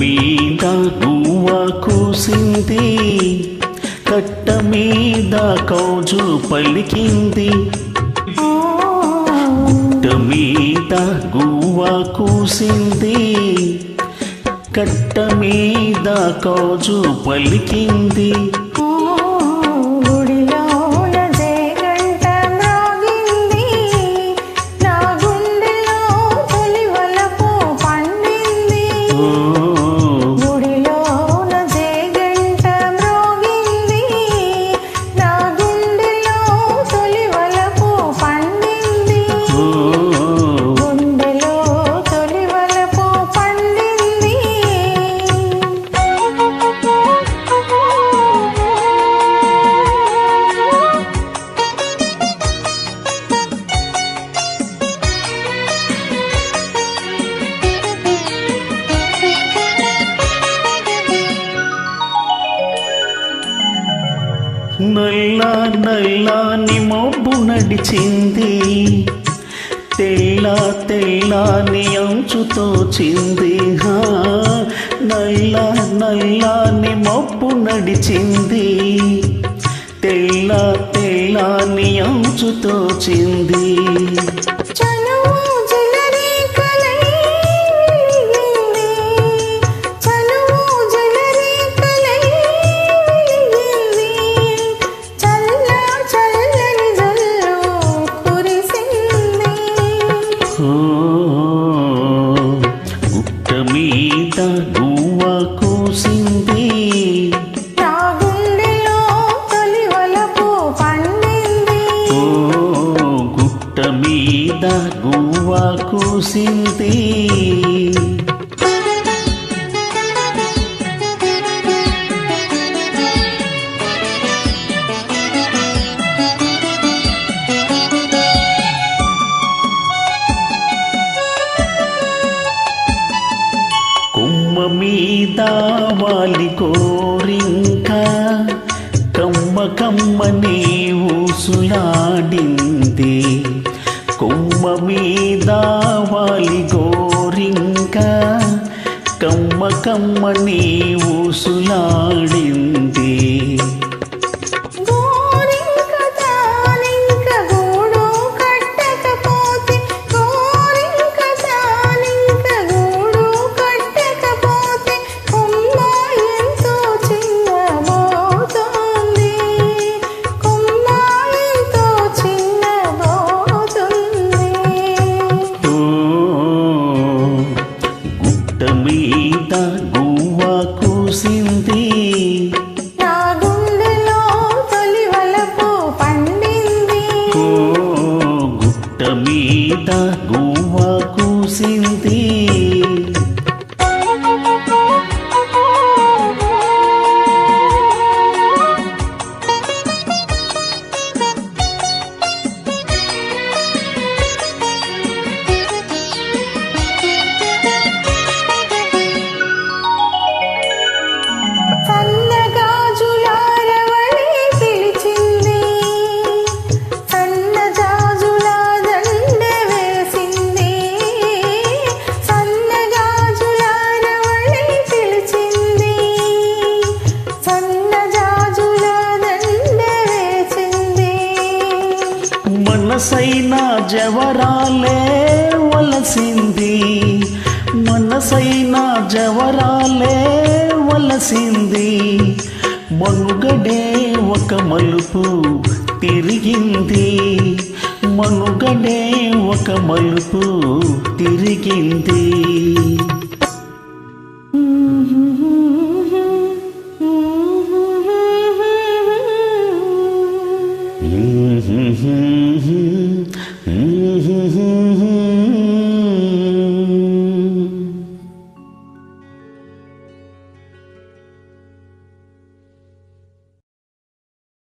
మీద గువ్వ కూసింది? కట్ట మీద కౌజు పలికింది. గుట్ట మీద గువ్వ కూసింది. కట్ట మీద కౌజు పలికింది. నల్ల నల్లాని మబ్బు నడిచింది. తెల్ల తెల్లాని అంచుతో చింది. హా నల్ల నల్లాని మబ్బు నడిచింది. తెల్ల తెల్లాని అంచుతో చింది. మీద గువ్వ కూసింది. నా గుండెలో తొలి వలపు పండింది. ఓ గుట్ట మీద గువ్వ కూసింది. మీద వాలి కోరింక కమ్మ కమ్మని ఊసులాడింది కొమ్మ మీద వాలి గోరింక కమ్మ కమ్మని ఊసులాడింది మనసైన జవరాలే వలసింది. మనసైన జవరాలే వలసింది. మనుగడే ఒక మలుపు తిరిగింది. మనుగడే ఒక మలుపు తిరిగింది.